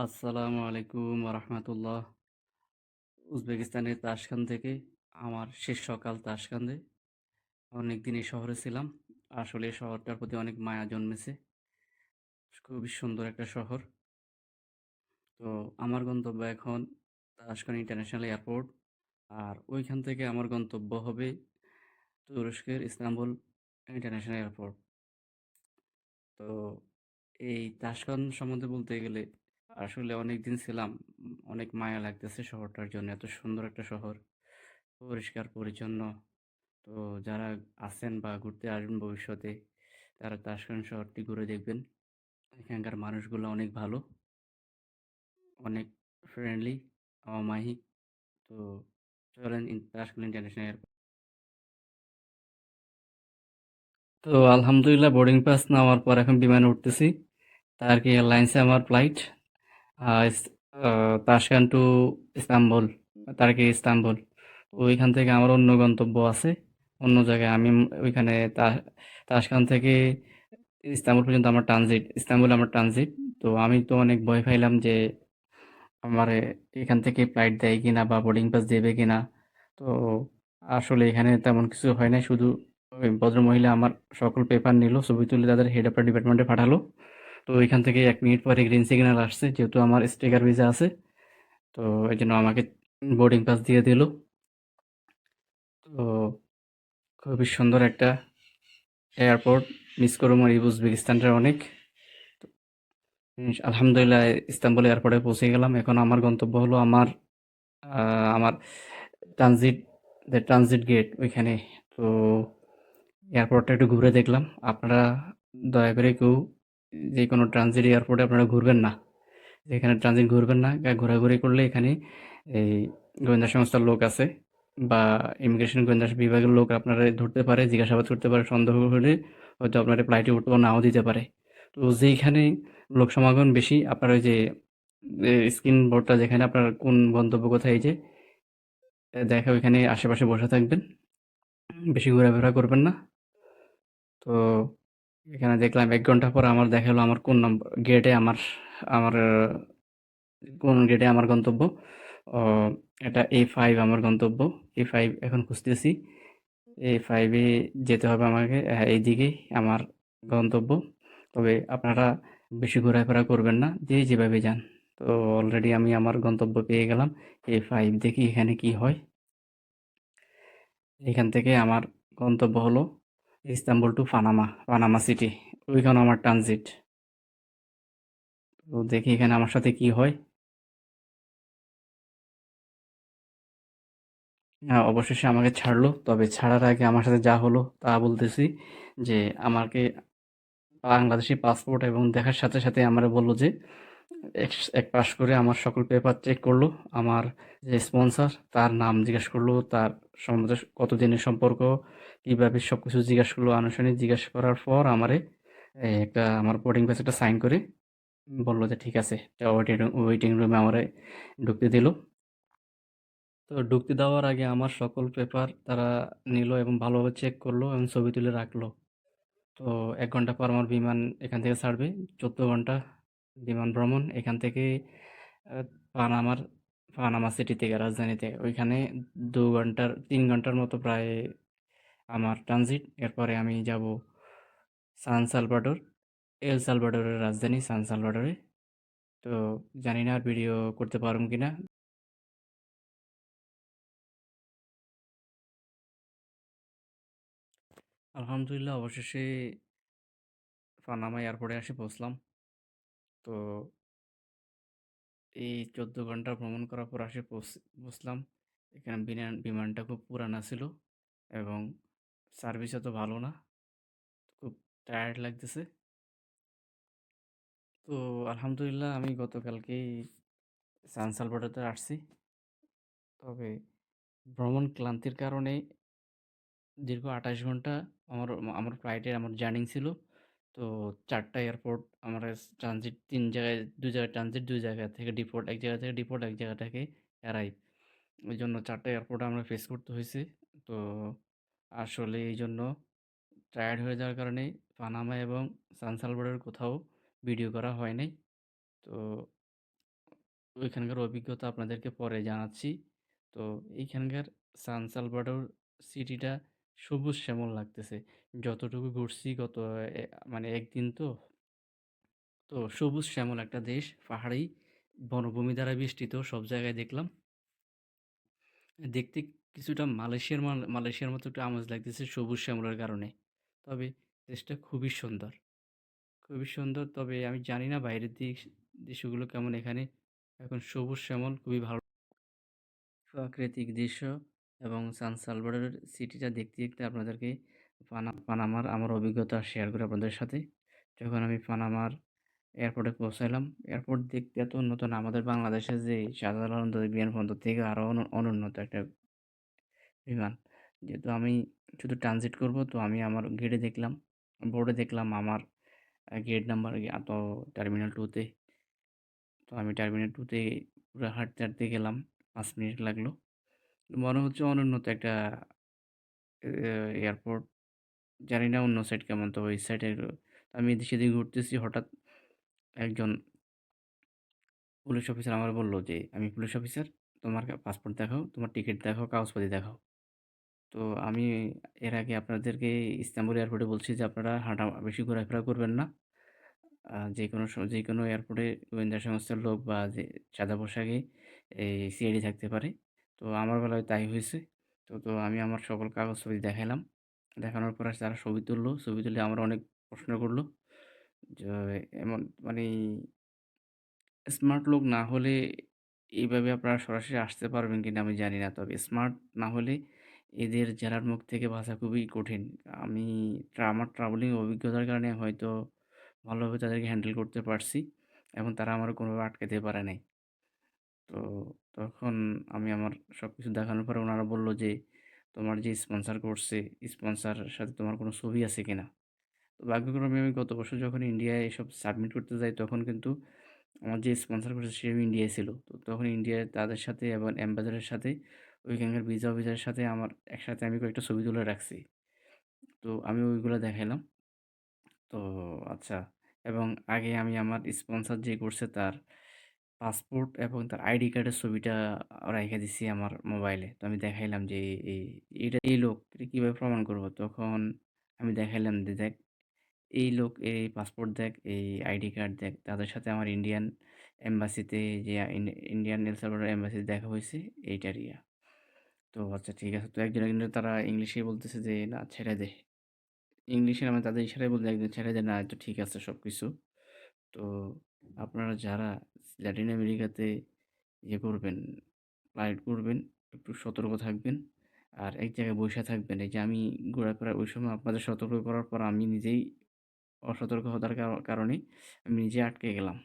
আসসালামু আলাইকুম রহমতুল্লাহ উজবেকিস্তানের তাসখান থেকে আমার শেষ সকাল তাসখান্দে অনেকদিন এই শহরে ছিলাম। আসলে শহরটার প্রতি অনেক মায়া জন্মেছে। খুবই সুন্দর একটা শহর। তো আমার গন্তব্য এখন তাসখান ইন্টারন্যাশনাল এয়ারপোর্ট। আর ওইখান থেকে আমার গন্তব্য হবে তুরস্কের ইস্তাম্বুল ইন্টারন্যাশনাল এয়ারপোর্ট। তো এই তাসখান সম্বন্ধে বলতে গেলে আসলে অনেকদিন ছিলাম, অনেক মায়া লাগতেছে শহরটার জন্য। এত সুন্দর একটা শহর, পরিষ্কার পরিচ্ছন্ন। তো যারা আছেন বা ঘুরতে আসবেন ভবিষ্যতে, তারা তাসখান শহরটি ঘুরে দেখবেন। এখানকার মানুষগুলো অনেক ভালো, অনেক ফ্রেন্ডলি অমায়িক তো চলেন তাসখান ইন্টারন্যাশনাল এয়ারপোর্ট। তো আলহামদুলিল্লাহ বোর্ডিং পাস নেওয়ার পর এখন বিমানে উঠতেছি। তার কি এয়ারলাইন্সে আমার flight? Tashkent to Istanbul, Turkey Istanbul. তো ওইখান থেকে আমার অন্য গন্তব্য আছে। অন্য জায়গায় আমি ওইখানে তা- তাসখান থেকে ইস্তাম্বুল পর্যন্ত আমার ট্রানজিট, ইস্তাম্বুল আমার ট্রানজিট। তো আমি তো অনেক ভয় পাইলাম যে আমার এখান থেকে ফ্লাইট দেয় কিনা বা বোর্ডিং পাস দেবে কিনা। তো আসলে এখানে তেমন কিছু হয় না শুধু ওই ভদ্রমহিলা আমার সকল পেপার নিল, ছবি তুলে তাদের হেড অফ ডিপার্টমেন্টে পাঠালো। তো ওইখান থেকে এক মিনিট পরে গ্রিন সিগন্যাল আসছে, যেহেতু আমার স্টিকার ভিসা আছে, তো এই জন্য আমাকে বোর্ডিং পাস দিয়ে দিল। তো খুবই সুন্দর একটা এয়ারপোর্ট মিস আমার এই উজবেকিস্তানটার অনেক। আলহামদুলিল্লাহ, ইস্তাম্বুল এয়ারপোর্টে পৌঁছে গেলাম। এখন আমার গন্তব্য হলো আমার আমার ট্রানজিট যে ট্রানজিট গেট ওইখানে। তো এয়ারপোর্টটা একটু ঘুরে দেখলাম। আপনারা দয়া করে কেউ যে কোনো ট্রানজিট এয়ারপোর্টে আপনারা ঘুরবেন না। যেখানে ট্রানজিট ঘুরবেন না ঘোরাঘুরি করলে এখানে এই গোয়েন্দা সংস্থার লোক আছে বা ইমিগ্রেশন গোয়েন্দা বিভাগের লোক আপনারা ধরতে পারে, জিজ্ঞাসাবাদ করতে পারে, সন্দেহ হলে হয়তো আপনারা ফ্লাইটে উঠতে নাও দিতে পারে। তো যেইখানে লোক সমাগম বেশি, আপনার ওই যে স্ক্রিন বোর্ডটা যেখানে আপনার কোন গন্তব্য কোথায় যে দেখা ওইখানে আশেপাশে বসে থাকবেন। বেশি ঘোরাফেরা করবেন না। তো এখানে দেখলাম এক ঘণ্টা পর আমার দেখাল আমার কোন নম্বর গেটে আমার আমার কোন গেটে আমার গন্তব্য। এটা এ ফাইভ আমার গন্তব্য। এ ফাইভ এখন খুঁজতেছি। এ ফাইভে যেতে হবে আমাকে হ্যাঁ, এইদিকেই আমার গন্তব্য। তবে আপনারা বেশি ঘোরাফেরা করবেন না যে যেভাবে যান। তো অলরেডি আমি আমার গন্তব্য পেয়ে গেলাম এ ফাইভ দেখি এখানে কি হয়। এখান থেকে আমার গন্তব্য হলো Istanbul to Panama Panama city ওইখানে আমার ট্রানজিট। তো দেখি এখানে আমার সাথে কি হয়। হ্যাঁ, অবশেষে আমাকে ছাড়লো তবে ছাড়ার আগে আমার সাথে যা হলো তা বলতেছি যে আমাকে বাংলাদেশি পাসপোর্ট এবং দেখার সাথে সাথে আমার বলল যে এক পাশ করে আমার সকল পেপার চেক করল, আমার যে স্পন্সর তার নাম জিজ্ঞেস করল, তার সম্বন্ধে কত দিনের সম্পর্ক, কীভাবে সব কিছু জিজ্ঞেস করল, আনুষ্ঠানিক জিজ্ঞেস করার পর আমারে একটা আমার বোর্ডিং পাস একটা সাইন করে বলল যে ঠিক আছে ওয়েটিং ওয়েটিং রুমে আমারে ঢুকতে দিল। তো ঢুকতে দেওয়ার আগে আমার সকল পেপার তারা নিল এবং ভালোভাবে চেক করল এবং ছবি তুলে রাখল। তো এক ঘণ্টা পর আমার বিমান এখান থেকে ছাড়বে, চোদ্দ ঘণ্টা বিমান ভ্রমণ, এখান থেকে পানামার, পানামা সিটি থেকে রাজধানীতে। ওইখানে দু ঘণ্টার, তিন ঘণ্টার মতো প্রায় আমার ট্রানজিট এরপরে আমি যাব সান সালভাডোর, এল সালভাডোরের রাজধানী সান সালভাডোরে। তো জানি না আর ভিডিও করতে পারব কি না আলহামদুলিল্লাহ, অবশেষে পানামা এয়ারপোর্টে এসে পৌঁছলাম। তো এই চোদ্দ ঘণ্টা ভ্রমণ করার পর আসে পৌঁছলাম এখানে বিমান বিমানটা খুব পুরানা ছিল এবং সার্ভিস এত ভালো না, খুব টায়ার্ড লাগতেছে। তো আলহামদুলিল্লাহ আমি গতকালকেই সান সালভাডোতে আসছি। তবে ভ্রমণ ক্লান্তির কারণে দীর্ঘ আঠাশ ঘণ্টা আমার আমার ফ্লাইটে আমার জার্নি ছিল। তো চারটা এয়ারপোর্ট আমার ট্রানজিট তিন জায়গায়, দুই জায়গায় ট্রানজিট দুই জায়গা থেকে ডিপোর্ট এক জায়গা থেকে ডিপোর্ট এক জায়গা থেকে অ্যারাইভ ওই জন্য চারটা এয়ারপোর্ট আমরা ফেস করতে হয়েছে তো আসলে এই জন্য টায়ার্ড হয়ে যাওয়ার কারণে পানামা এবং সান কোথাও ভিডিও করা হয় নাই। তো ওইখানকার অভিজ্ঞতা আপনাদেরকে পরে জানাচ্ছি। তো এইখানকার সান সিটিটা সবুজ শ্যামল লাগতেছে। যতটুকু ঘুরছি গত মানে ১ দিন তো। তো সবুজ শ্যামল একটা দেশ, পাহাড়ি বনভূমি দ্বারা বেষ্টিত সব জায়গায় দেখলাম। দেখতে কিছুটা মালয়েশিয়ার মাল মালয়েশিয়ার মতো একটু আমেজ লাগতেছে সবুজ শ্যামলের কারণে। তবে দেশটা খুবই সুন্দর। খুবই সুন্দর তবে আমি জানি না বাইরের দেশ দেশগুলো কেমন এখানে এখন সবুজ শ্যামল খুবই ভালো প্রাকৃতিক দৃশ্য এবং সান সালভাডোরের সিটিটা দেখতে, দেখতে আপনাদেরকে পানা পানামার আমার অভিজ্ঞতা শেয়ার করি আপনাদের সাথে। যখন আমি পানামার এয়ারপোর্টে পৌঁছাইলাম, এয়ারপোর্ট দেখতে এত উন্নত না আমাদের বাংলাদেশের যে আন্তর্জাতিক বিমানবন্দর থেকে আরও অনু অনুন্নত একটা বিমান। যেহেতু আমি শুধু ট্রানজিট করব তো আমি আমার গেটে দেখলাম, বোর্ডে দেখলাম আমার গেট নাম্বার আ তো টার্মিনাল টুতে তো আমি টার্মিনাল টুতে পুরো হাঁটতে, হাঁটতে গেলাম। পাঁচ মিনিট লাগল। মনে হচ্ছে অনুন্নত একটা এয়ারপোর্ট। জানি না অন্য সাইড কেমন তবে এই সাইডের আমি এদিক সেদিক ঘুরতেছি হঠাৎ একজন পুলিশ অফিসার আমারে বলল যে, "আমি পুলিশ অফিসার, তোমার পাসপোর্ট দেখাও, তোমার টিকিট দেখাও, কাগজপাতি দেখাও।" তো আমি এর আগে আপনাদেরকে ইস্তাম্বুল এয়ারপোর্টে বলছি যে, "আপনারা হাঁটা বেশি ঘোরাফেরা করবেন না। আ যেকোনো স যেকোনো এয়ারপোর্টে গোয়েন্দা সংস্থার লোক বা যে সাদা পোশাকে এই সিআইডি থাকতে পারে।" তো আমার বেলায় তাই হয়েছে। তো, তো আমি আমার সকল কাগজপাতি দেখালাম দেখানোর পরে তারা ছবি তুললো। ছবি তুলে আমার অনেক প্রশ্ন করল যে এমন মানে স্মার্ট লোক না হলে এইভাবে আপনারা সরাসরি আসতে পারবেন কিনা আমি জানি না। তবে স্মার্ট না হলে এদের জেলার মুখ থেকে ভাষা খুবই কঠিন। আমি আমার ট্রাভেলিং অভিজ্ঞতার কারণে হয়তো ভালোভাবে তাদেরকে হ্যান্ডেল করতে পারছি এবং তারা আমার কোনোভাবে আটকাতে পারে নাই। তো তখন আমি আমার সবকিছু দেখানোর পরে ওনারা বলল যে, "তোমার যে স্পন্সর করছে, স্পন্সরের সাথে তোমার কোনো ছবি আছে কিনা?" তো ভাগ্যক্রমে আমি গত বছর যখন ইন্ডিয়ায় এসব সাবমিট করতে যাই তখন কিন্তু আমার যে স্পন্সর করছে সেও ইন্ডিয়ায় ছিল। তো তখন ইন্ডিয়ায় তাদের সাথে এবং অ্যাম্বাসেডরের সাথে ওইখানকার ভিসা অফিসারের সাথে আমার একসাথে আমি কয়েকটা ছবি তুলে রাখছি। তো আমি ওইগুলো দেখাইলাম। তো আচ্ছা এবং আগে আমি আমার স্পন্সর যে করছে তার পাসপোর্ট এবং তার আইডি কার্ডের ছবিটা রেখে দিছি আমার মোবাইলে। তো আমি দেখাইলাম যে, "এই এটা এই লোক, এটা কীভাবে প্রমাণ করব?" তখন আমি দেখাইলাম যে, "দেখ এই লোক, এই পাসপোর্ট দেখ, এই আইডি কার্ড দেখ।" তাদের সাথে আমার ইন্ডিয়ান এম্বাসিতে যে ইন্ডিয়ান এল সালভাডর এম্বাসিতে দেখা হয়েছে এইটার ইয়া। তো আচ্ছা ঠিক আছে। তো একজন, একজন তারা ইংলিশেই বলতেছে যে, "না ছেড়ে দে।" ইংলিশে আমি তাদের ইশারায় বলতে একজন ছেড়ে দেয়, "না তো ঠিক আছে সব কিছু তো আপনারা যারা ল্যাটিন আমেরিকাতে ইয়ে করবেন, ফ্লাইট করবেন, একটু সতর্ক থাকবেন। আর এক জায়গায় বসে থাকবেন। এই যে আমি ঘোরাফেরা ওই সময় আপনাদের সতর্ক করার পর আমি নিজেই অসতর্ক হওয়ার কারণে আমি নিজে আটকে গেলাম।